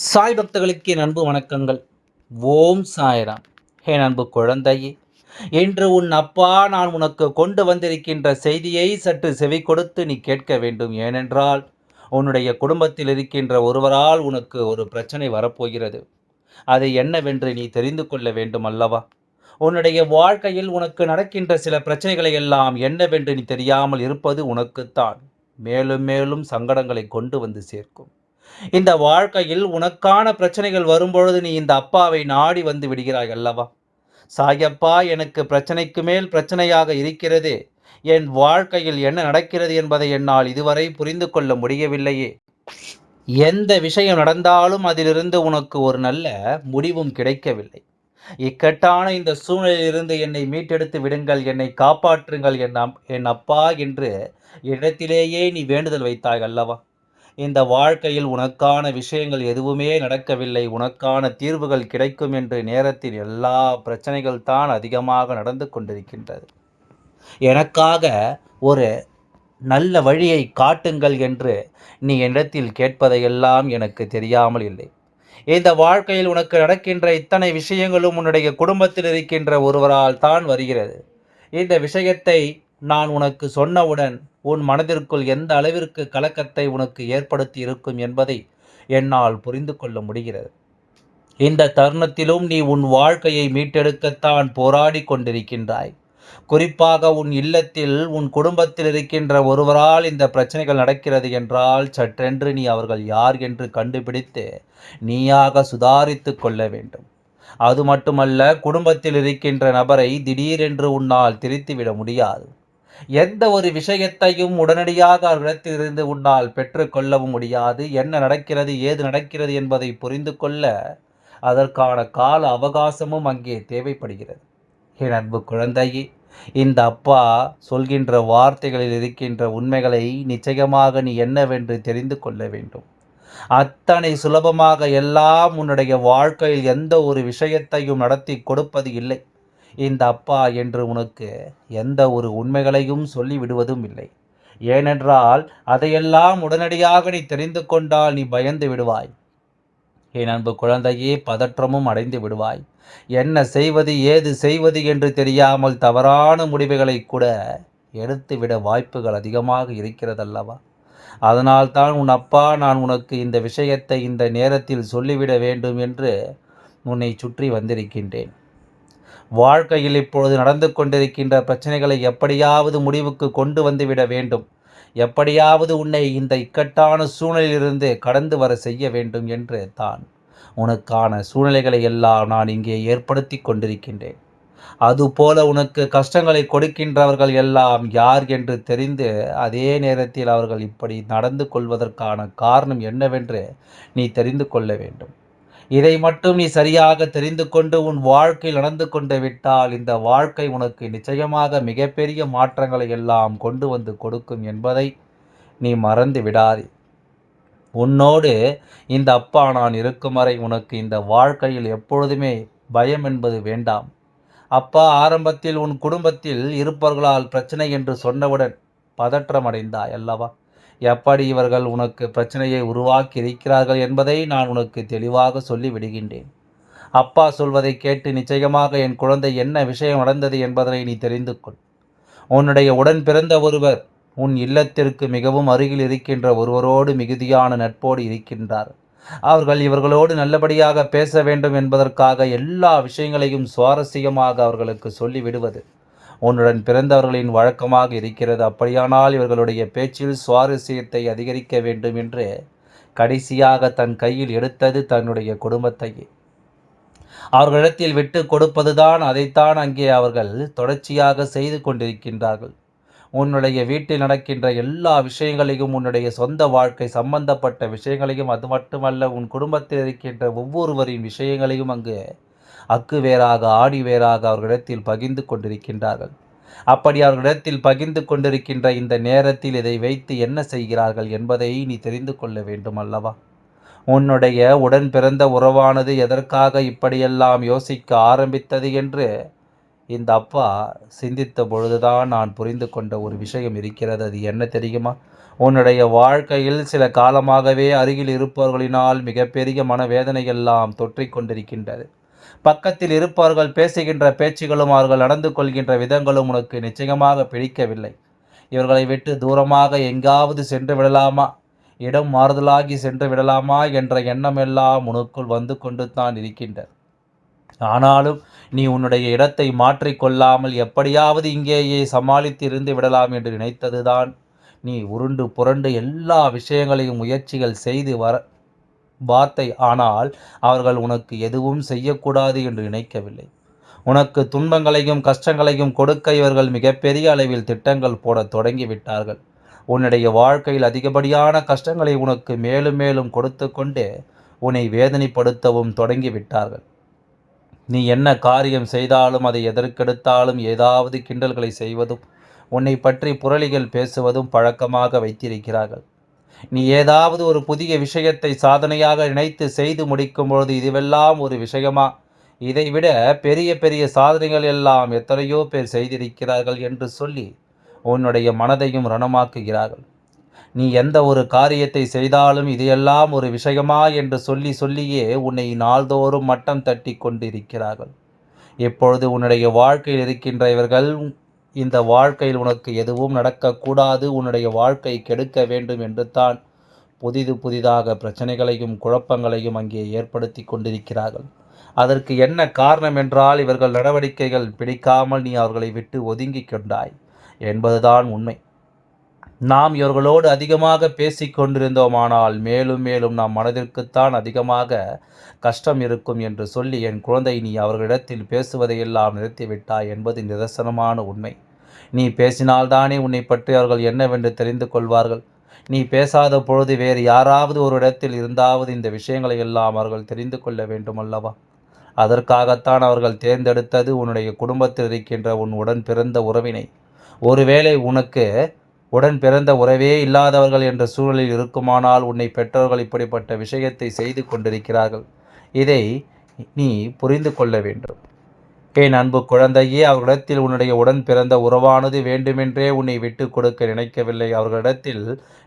சாய் பக்தர்களுக்கு என் அன்பு வணக்கங்கள். ஓம் சாய்ராம். என் அன்பு குழந்தையே என்று உன் அப்பா நான் உனக்கு கொண்டு வந்திருக்கின்ற செய்தியை சற்று செவி கொடுத்து நீ கேட்க வேண்டும். ஏனென்றால் உன்னுடைய குடும்பத்தில் இருக்கின்ற ஒருவரால் உனக்கு ஒரு பிரச்சனை வரப்போகிறது. அதை என்னவென்று நீ தெரிந்து கொள்ள வேண்டும் அல்லவா? உன்னுடைய வாழ்க்கையில் உனக்கு நடக்கின்ற சில பிரச்சனைகளை எல்லாம் என்னவென்று நீ தெரியாமல் இருப்பது உனக்குத்தான். மேலும் மேலும் சங்கடங்களை கொண்டு வந்து சேர்க்கும். இந்த வாழ்க்கையில் உனக்கான பிரச்சனைகள் வரும்பொழுது நீ இந்த அப்பாவை நாடி வந்து விடுகிறாய் அல்லவா? சாயப்பா எனக்கு பிரச்சனைக்கு மேல் பிரச்சனையாக இருக்கிறது. என் வாழ்க்கையில் என்ன நடக்கிறது என்பதை என்னால் இதுவரை புரிந்து கொள்ள முடியவில்லையே. எந்த விஷயம் நடந்தாலும் அதிலிருந்து உனக்கு ஒரு நல்ல முடிவும் கிடைக்கவில்லை. இக்கட்டான இந்த சூழ்நிலையிலிருந்து என்னை மீட்டெடுத்து விடுங்கள் என்னை காப்பாற்றுங்கள் என் என் அப்பா என்று இடத்திலேயே நீ வேண்டுதல் வைத்தாய் அல்லவா? இந்த வாழ்க்கையில் உனக்கான விஷயங்கள் எதுவுமே நடக்கவில்லை உனக்கான தீர்வுகள் கிடைக்கும் என்று நேரத்தில் எல்லா பிரச்சனைகள் தான் அதிகமாக நடந்து கொண்டிருக்கின்றது. எனக்காக ஒரு நல்ல வழியை காட்டுங்கள் என்று நீ என்னிடத்தில் கேட்பதையெல்லாம் எனக்கு தெரியாமல் இல்லை. இந்த வாழ்க்கையில் உனக்கு நடக்கின்ற இத்தனை விஷயங்களும் உன்னுடைய குடும்பத்தில் இருக்கின்ற ஒருவரால் தான் வருகிறது. இந்த விஷயத்தை நான் உனக்கு சொன்னவுடன் உன் மனதிற்குள் எந்த அளவிற்கு கலக்கத்தை உனக்கு ஏற்படுத்தி இருக்கும் என்பதை என்னால் புரிந்து கொள்ள முடிகிறது. இந்த தருணத்திலும் நீ உன் வாழ்க்கையை மீட்டெடுக்கத்தான் போராடி கொண்டிருக்கின்றாய். குறிப்பாக உன் இல்லத்தில் உன் குடும்பத்தில் இருக்கின்ற ஒருவரால் இந்த பிரச்சனைகள் நடக்கிறது என்றால் சற்றென்று நீ அவர்கள் யார் என்று கண்டுபிடித்து நீயாக சுதாரித்து கொள்ள வேண்டும். அது மட்டுமல்ல குடும்பத்தில் இருக்கின்ற நபரை திடீரென்று உன்னால் திரித்துவிட முடியாது. எந்த ஒரு விஷயத்தையும் உடனடியாக அவர்களிடத்திலிருந்து உன்னால் பெற்றுக்கொள்ளவும் முடியாது. என்ன நடக்கிறது ஏது நடக்கிறது என்பதை புரிந்து கொள்ள அதற்கான கால அவகாசமும் அங்கே தேவைப்படுகிறது. என் அன்பு குழந்தையே இந்த அப்பா சொல்கின்ற வார்த்தைகளில் இருக்கின்ற உண்மைகளை நிச்சயமாக நீ என்னவென்று தெரிந்து கொள்ள வேண்டும். அத்தனை சுலபமாக எல்லாம் உன்னுடைய வாழ்க்கையில் எந்த ஒரு விஷயத்தையும் நடத்தி கொடுப்பது இல்லை. இந்த அப்பா என்று உனக்கு எந்த ஒரு உண்மைகளையும் சொல்லி விடுவதும் இல்லை. ஏனென்றால் அதையெல்லாம் உடனடியாக நீ தெரிந்து கொண்டால் நீ பயந்து விடுவாய். என் அன்பு குழந்தையே பதற்றமும் அடைந்து விடுவாய். என்ன செய்வது ஏது செய்வது என்று தெரியாமல் தவறான முடிவுகளை கூட எடுத்துவிட வாய்ப்புகள் அதிகமாக இருக்கிறதல்லவா? அதனால்தான் உன் அப்பா நான் உனக்கு இந்த விஷயத்தை இந்த நேரத்தில் சொல்லிவிட வேண்டும் என்று உன்னை சுற்றி வந்திருக்கின்றேன். வாழ்க்கையில் இப்பொழுது நடந்து கொண்டிருக்கின்ற பிரச்சனைகளை எப்படியாவது முடிவுக்கு கொண்டு வந்துவிட வேண்டும். எப்படியாவது உன்னை இந்த இக்கட்டான சூழ்நிலையிலிருந்து கடந்து வர செய்ய வேண்டும் என்று தான் உனக்கான சூழ்நிலைகளை எல்லாம் நான் இங்கே ஏற்படுத்தி கொண்டிருக்கின்றேன். அதுபோல உனக்கு கஷ்டங்களை கொடுக்கின்றவர்கள் எல்லாம் யார் என்று தெரிந்து அதே நேரத்தில் அவர்கள் இப்படி நடந்து கொள்வதற்கான காரணம் என்னவென்று நீ தெரிந்து கொள்ள வேண்டும். இதை மட்டும் நீ சரியாக தெரிந்து கொண்டு உன் வாழ்க்கையில் நடந்து கொண்டு விட்டால் இந்த வாழ்க்கை உனக்கு நிச்சயமாக மிகப்பெரிய மாற்றங்களை எல்லாம் கொண்டு வந்து கொடுக்கும் என்பதை நீ மறந்து விடாதே. உன்னோடு இந்த அப்பா நான் இருக்கும் வரை உனக்கு இந்த வாழ்க்கையில் எப்பொழுதுமே பயம் என்பது வேண்டாம். அப்பா ஆரம்பத்தில் உன் குடும்பத்தில் இருப்பவர்களால் பிரச்சனை என்று சொன்னவுடன் பதற்றமடைந்தாய் அல்லவா? எப்படி இவர்கள் உனக்கு பிரச்சனையை உருவாக்கி இருக்கிறார்கள் என்பதை நான் உனக்கு தெளிவாக சொல்லி விடுகின்றேன் அப்பா சொல்வதை கேட்டு நிச்சயமாக என் குழந்தை என்ன விஷயம் நடந்தது என்பதனை நீ தெரிந்து கொள். உன்னுடைய உடன் பிறந்த ஒருவர் உன் இல்லத்திற்கு மிகவும் அருகில் இருக்கின்ற ஒருவரோடு மிகுதியான நட்போடு இருக்கின்றார். அவர்கள் இவர்களோடு நல்லபடியாக பேச வேண்டும் என்பதற்காக எல்லா விஷயங்களையும் சுவாரஸ்யமாக அவர்களுக்கு சொல்லிவிடுவது. உன்னுடன் பிறந்தவர்களின் வழக்கமாக இருக்கிறது. அப்படியானால் இவர்களுடைய பேச்சில் சுவாரஸ்யத்தை அதிகரிக்க வேண்டும் என்று கடைசியாக தன் கையில் எடுத்தது தன்னுடைய குடும்பத்தையே. அவர்களிடத்தில் விட்டு கொடுப்பதுதான் அதைத்தான் அங்கே அவர்கள் தொடர்ச்சியாக செய்து கொண்டிருக்கின்றார்கள். உன்னுடைய வீட்டில் நடக்கின்ற எல்லா விஷயங்களையும் உன்னுடைய சொந்த வாழ்க்கை சம்பந்தப்பட்ட விஷயங்களையும் அது மட்டுமல்ல உன் குடும்பத்தில் இருக்கின்ற ஒவ்வொருவரின் விஷயங்களையும் அங்கு அக்கு வேறாக ஆடி வேறாக அவர்களிடத்தில் பகிர்ந்து கொண்டிருக்கின்றார்கள். அப்படி அவர்களிடத்தில் பகிர்ந்து கொண்டிருக்கின்ற இந்த நேரத்தில் இதை வைத்து என்ன செய்கிறார்கள் என்பதை நீ தெரிந்து கொள்ள வேண்டும் அல்லவா? உன்னுடைய உடன் பிறந்த உறவானது எதற்காக இப்படியெல்லாம் யோசிக்க ஆரம்பித்தது என்று இந்த அப்பா சிந்தித்த பொழுதுதான் நான் புரிந்து கொண்ட ஒரு விஷயம் இருக்கிறது. அது என்ன தெரியுமா? உன்னுடைய வாழ்க்கையில் சில காலமாகவே அருகில் இருப்பவர்களினால் மிகப்பெரிய மனவேதனையெல்லாம் தொற்றிக் கொண்டிருக்கின்றது. பக்கத்தில் இருப்பவர்கள் பேசுகின்ற பேச்சுகளும் அவர்கள் நடந்து கொள்கின்ற விதங்களும் உனக்கு நிச்சயமாக பிடிக்கவில்லை. இவர்களை விட்டு தூரமாக எங்காவது சென்று விடலாமா? இடம் மாறுதலாகி சென்று விடலாமா என்ற எண்ணமெல்லாம் உனக்குள் வந்து கொண்டு தான் இருக்கின்றது ஆனாலும் நீ உன்னுடைய இடத்தை மாற்றிக்கொள்ளாமல் எப்படியாவது இங்கேயே சமாளித்து இருந்து விடலாம் என்று நினைத்ததுதான் நீ உருண்டு புரண்டு எல்லா விஷயங்களையும் முயற்சிகள் செய்து வர வார்த்தை ஆனால் அவர்கள் உனக்கு எதுவும் செய்யக்கூடாது என்று நினைக்கவில்லை. உனக்கு துன்பங்களையும் கஷ்டங்களையும் கொடுக்க இவர்கள் மிகப்பெரிய அளவில் திட்டங்கள் போட தொடங்கிவிட்டார்கள். உன்னுடைய வாழ்க்கையில் அதிகப்படியான கஷ்டங்களை உனக்கு மேலும் மேலும் கொடுத்து கொண்டே உன்னை வேதனைப்படுத்தவும் தொடங்கிவிட்டார்கள். நீ என்ன காரியம் செய்தாலும் அதை எதற்கெடுத்தாலும் ஏதாவது கிண்டல்களை செய்வதும் உன்னை பற்றி புரளிகள் பேசுவதும் பழக்கமாக வைத்திருக்கிறார்கள். நீ ஏதாவது ஒரு புதிய விஷயத்தை சாதனையாக நினைத்து செய்து முடிக்கும் பொழுது இதுவெல்லாம் ஒரு விஷயமா? இதைவிட பெரிய பெரிய சாதனைகள் எல்லாம் எத்தனையோ பேர் செய்திருக்கிறார்கள் என்று சொல்லி உன்னுடைய மனதையும் ரணமாக்குகிறார்கள். நீ எந்த ஒரு காரியத்தை செய்தாலும் இதையெல்லாம் ஒரு விஷயமா என்று சொல்லி சொல்லியே உன்னை நாள்தோறும் மட்டம் தட்டி கொண்டிருக்கிறார்கள். இப்பொழுது உன்னுடைய வாழ்க்கையில் இருக்கின்ற இவர்கள் இந்த வாழ்க்கையில் உனக்கு எதுவும் நடக்கக்கூடாது உன்னுடைய வாழ்க்கை கெடுக்க வேண்டும் என்று தான் புதிது புதிதாக பிரச்சனைகளையும் குழப்பங்களையும் அங்கே ஏற்படுத்தி கொண்டிருக்கிறார்கள். அதற்கு என்ன காரணம் என்றால் இவர்கள் நடவடிக்கைகள் பிடிக்காமல் நீ அவர்களை விட்டு ஒதுங்கி கொண்டாய் என்பதுதான் உண்மை. நாம் இவர்களோடு அதிகமாக பேசி கொண்டிருந்தோமானால் மேலும் மேலும் நம் மனதிற்குத்தான் அதிகமாக கஷ்டம் இருக்கும் என்று சொல்லி என் குழந்தை நீ அவர்களிடத்தில் பேசுவதையெல்லாம் நிறுத்திவிட்டாய் என்பது நிதர்சனமான உண்மை. நீ பேசினால்தானே உன்னை பற்றி அவர்கள் என்னவென்று தெரிந்து கொள்வார்கள். நீ பேசாத பொழுது வேறு யாராவது ஒரு இடத்தில் இருந்தாவது இந்த விஷயங்களை எல்லாம் அவர்கள் தெரிந்து கொள்ள வேண்டும் அல்லவா அதற்காகத்தான் அவர்கள் தேர்ந்தெடுத்தது உன்னுடைய குடும்பத்தில் இருக்கின்ற உன் உடன் பிறந்த உறவினை. ஒருவேளை உனக்கு உடன் பிறந்த உறவே இல்லாதவர்கள் என்ற சூழலில் இருக்குமானால் உன்னை பெற்றவர்கள் இப்படிப்பட்ட விஷயத்தை செய்து கொண்டிருக்கிறார்கள். இதை நீ புரிந்து கொள்ள வேண்டும். என் அன்பு குழந்தையே அவர்களிடத்தில் உன்னுடைய உடன் பிறந்த உறவானது வேண்டுமென்றே உன்னை விட்டு கொடுக்க நினைக்கவில்லை. அவர்களிடத்தில்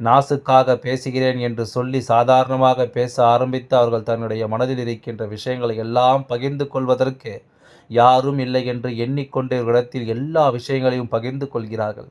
நாசுக்காக பேசுகிறேன் என்று சொல்லி சாதாரணமாக பேச ஆரம்பித்து அவர்கள் தன்னுடைய மனதில் இருக்கின்ற விஷயங்களை எல்லாம் பகிர்ந்து கொள்வதற்கு யாரும் இல்லை என்று எண்ணிக்கொண்டு இவர்களிடத்தில் எல்லா விஷயங்களையும் பகிர்ந்து கொள்கிறார்கள்.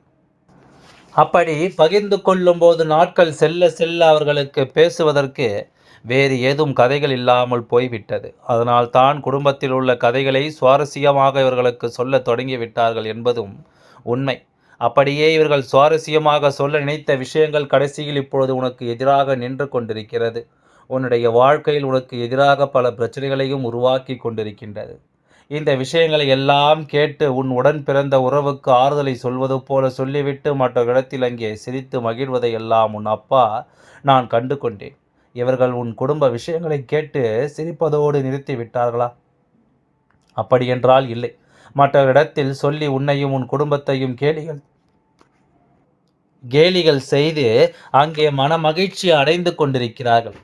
அப்படி பகிர்ந்து கொள்ளும்போது நாட்கள் செல்ல செல்ல அவர்களுக்கு பேசுவதற்கு வேறு ஏதும் கதைகள் இல்லாமல் போய்விட்டது. அதனால் தான் குடும்பத்தில் உள்ள கதைகளை சுவாரஸ்யமாக இவர்களுக்கு சொல்ல தொடங்கிவிட்டார்கள் என்பதும் உண்மை. அப்படியே இவர்கள் சுவாரஸ்யமாக சொல்ல நினைத்த விஷயங்கள் கடைசியில் இப்பொழுது உனக்கு எதிராக நின்று கொண்டிருக்கிறது. உன்னுடைய வாழ்க்கையில் உனக்கு எதிராக பல பிரச்சனைகளையும் உருவாக்கி கொண்டிருக்கின்றது. இந்த விஷயங்களை எல்லாம் கேட்டு உன் உடன் பிறந்த உறவுக்கு ஆறுதலை சொல்வது போல சொல்லிவிட்டு மற்ற இடத்தில் அங்கே சிரித்து மகிழ்வதை எல்லாம் உன் அப்பா நான் கண்டு கொண்டேன் இவர்கள் உன் குடும்ப விஷயங்களை கேட்டு சிரிப்பதோடு நிறுத்தி விட்டார்களா? அப்படியென்றால் இல்லை. மற்ற இடத்தில் சொல்லி உன்னையும் உன் குடும்பத்தையும் கேலிகள் கேலிகள் செய்து அங்கே மன மகிழ்ச்சி அடைந்து கொண்டிருக்கிறார்கள்.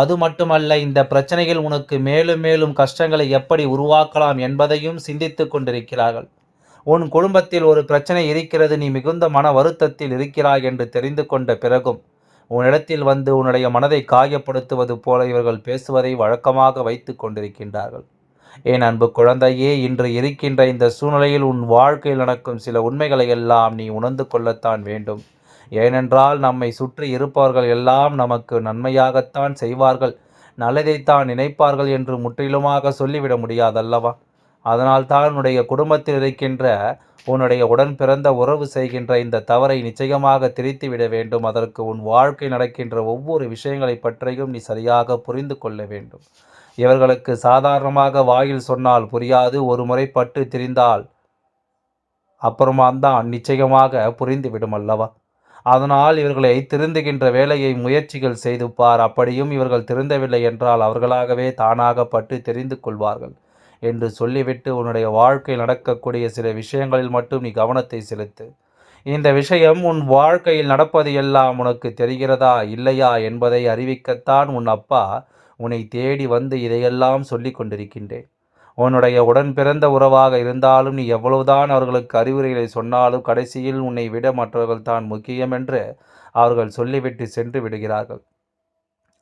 அது மட்டுமல்ல இந்த பிரச்சனைகள் உனக்கு மேலும் மேலும் கஷ்டங்களை எப்படி உருவாக்கலாம் என்பதையும் சிந்தித்து கொண்டிருக்கிறார்கள். உன் குடும்பத்தில் ஒரு பிரச்சனை இருக்கிறது நீ மிகுந்த மன வருத்தத்தில் இருக்கிறாய் என்று தெரிந்து கொண்ட பிறகும் உன்னிடத்தில் வந்து உன்னுடைய மனதை காயப்படுத்துவது போல இவர்கள் பேசுவதை வழக்கமாக வைத்து கொண்டிருக்கின்றார்கள். ஏன் அன்பு குழந்தையே இன்று இருக்கின்ற இந்த சூழ்நிலையில் உன் வாழ்க்கையில் நடக்கும் சில உண்மைகளை எல்லாம் நீ உணர்ந்து கொள்ளத்தான் வேண்டும். ஏனென்றால் நம்மை சுற்றி இருப்பவர்கள் எல்லாம் நமக்கு நன்மையாகத்தான் செய்வார்கள். நல்லதைத்தான் நினைப்பார்கள் என்று முற்றிலுமாக சொல்லிவிட முடியாதல்லவா? அதனால் தான் உன்னுடைய குடும்பத்தில் இருக்கின்ற உன்னுடைய உடன் பிறந்த உறவு செய்கின்ற இந்த தவறை நிச்சயமாக திரித்து விட வேண்டும். அதற்கு உன் வாழ்க்கை நடக்கின்ற ஒவ்வொரு விஷயங்களை பற்றியும் நீ சரியாக புரிந்து கொள்ள வேண்டும். இவர்களுக்கு சாதாரணமாக வாயில் சொன்னால் புரியாது ஒரு முறை பட்டு திரிந்தால் அப்புறமா தான் நிச்சயமாக புரிந்துவிடும் அல்லவா? அதனால் இவர்களை திருந்துகின்ற வேலையை முயற்சிகள் செய்து பார். அப்படியும் இவர்கள் திருந்தவில்லை என்றால் அவர்களாகவே தானாக பட்டு தெரிந்து கொள்வார்கள் என்று சொல்லிவிட்டு உன்னுடைய வாழ்க்கையில் நடக்கக்கூடிய சில விஷயங்களில் மட்டும் நீ கவனத்தை செலுத்து. இந்த விஷயம் உன் வாழ்க்கையில் நடப்பது எல்லாம் உனக்கு தெரிகிறதா இல்லையா என்பதை அறிவிக்கத்தான் உன் அப்பா உன்னை தேடி வந்து இதையெல்லாம் சொல்லி கொண்டிருக்கின்றேன் உன்னுடைய உடன் பிறந்த உறவாக இருந்தாலும் நீ எவ்வளவுதான் அவர்களுக்கு அறிவுரைகளை சொன்னாலும் கடைசியில் உன்னை விட மற்றவர்கள் தான் முக்கியம் என்று அவர்கள் சொல்லிவிட்டு சென்று விடுகிறார்கள்.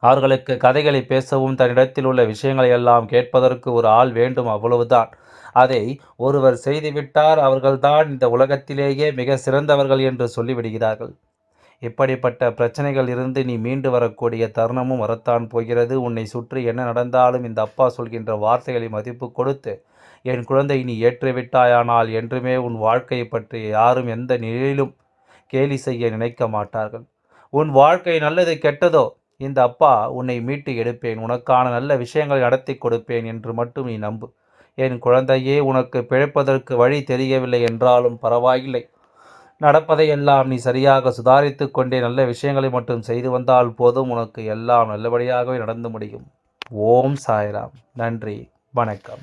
அவர்களுக்கு கதைகளை பேசவும் தன்னிடத்தில் உள்ள விஷயங்களை எல்லாம் கேட்பதற்கு ஒரு ஆள் வேண்டும் அவ்வளவுதான். அதை ஒருவர் செய்துவிட்டார் அவர்கள்தான் இந்த உலகத்திலேயே மிக சிறந்தவர்கள் என்று சொல்லிவிடுகிறார்கள். இப்படிப்பட்ட பிரச்சனைகள் இருந்து நீ மீண்டு வரக்கூடிய தருணமும் வரத்தான் போகிறது. உன்னை சுற்றி என்ன நடந்தாலும் இந்த அப்பா சொல்கின்ற வார்த்தைகளை மதிப்பு கொடுத்து என் குழந்தை நீ ஏற்றுவிட்டாயானால் என்றுமே உன் வாழ்க்கையை பற்றி யாரும் எந்த நிலையிலும் கேலி செய்ய நினைக்க மாட்டார்கள். உன் வாழ்க்கை நல்லது கெட்டதோ? இந்த அப்பா உன்னை மீட்டு எடுப்பேன். உனக்கான நல்ல விஷயங்களை நடத்தி கொடுப்பேன் என்று மட்டும் நீ நம்பு. என் குழந்தையே உனக்கு பிழைப்பதற்கு வழி தெரியவில்லை என்றாலும் பரவாயில்லை. நடப்பதையெல்லாம் நீ சரியாக சுதாரித்து கொண்டே நல்ல விஷயங்களை மட்டும் செய்து வந்தால் போதும். உனக்கு எல்லாம் நல்லபடியாகவே நடந்து முடியும். ஓம் சாய்ராம். நன்றி. வணக்கம்.